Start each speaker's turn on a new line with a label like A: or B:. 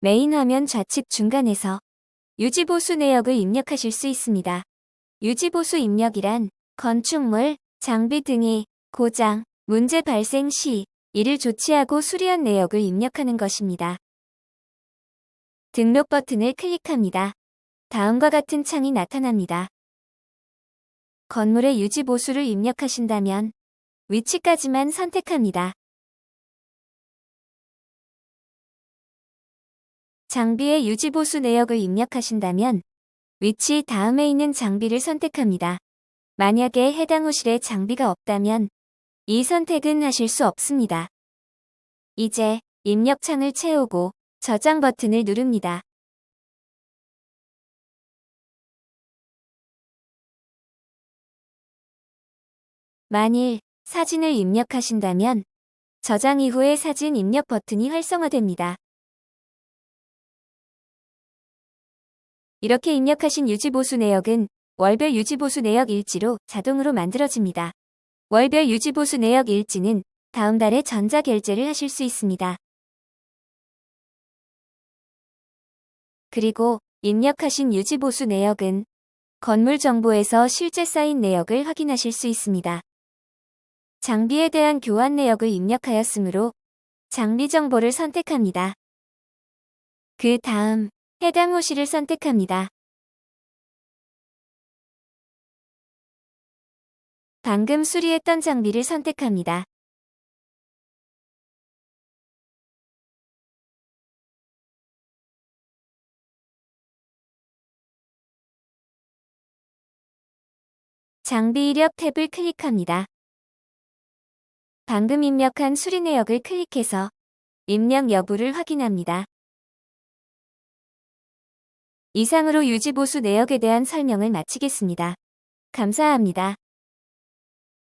A: 메인 화면 좌측 중간에서 유지보수 내역을 입력하실 수 있습니다. 유지보수 입력이란 건축물, 장비 등의 고장, 문제 발생 시 이를 조치하고 수리한 내역을 입력하는 것입니다. 등록 버튼을 클릭합니다. 다음과 같은 창이 나타납니다. 건물의 유지보수를 입력하신다면 위치까지만 선택합니다. 장비의 유지보수 내역을 입력하신다면 위치 다음에 있는 장비를 선택합니다. 만약에 해당 호실에 장비가 없다면 이 선택은 하실 수 없습니다. 이제 입력창을 채우고 저장 버튼을 누릅니다. 만일 사진을 입력하신다면 저장 이후에 사진 입력 버튼이 활성화됩니다. 이렇게 입력하신 유지보수 내역은 월별 유지보수 내역 일지로 자동으로 만들어집니다. 월별 유지보수 내역 일지는 다음 달에 전자결제를 하실 수 있습니다. 그리고 입력하신 유지보수 내역은 건물 정보에서 실제 쌓인 내역을 확인하실 수 있습니다. 장비에 대한 교환 내역을 입력하였으므로 장비 정보를 선택합니다. 그 다음 해당 호실을 선택합니다. 방금 수리했던 장비를 선택합니다. 장비 이력 탭을 클릭합니다. 방금 입력한 수리 내역을 클릭해서 입력 여부를 확인합니다. 이상으로 유지보수 내역에 대한 설명을 마치겠습니다. 감사합니다.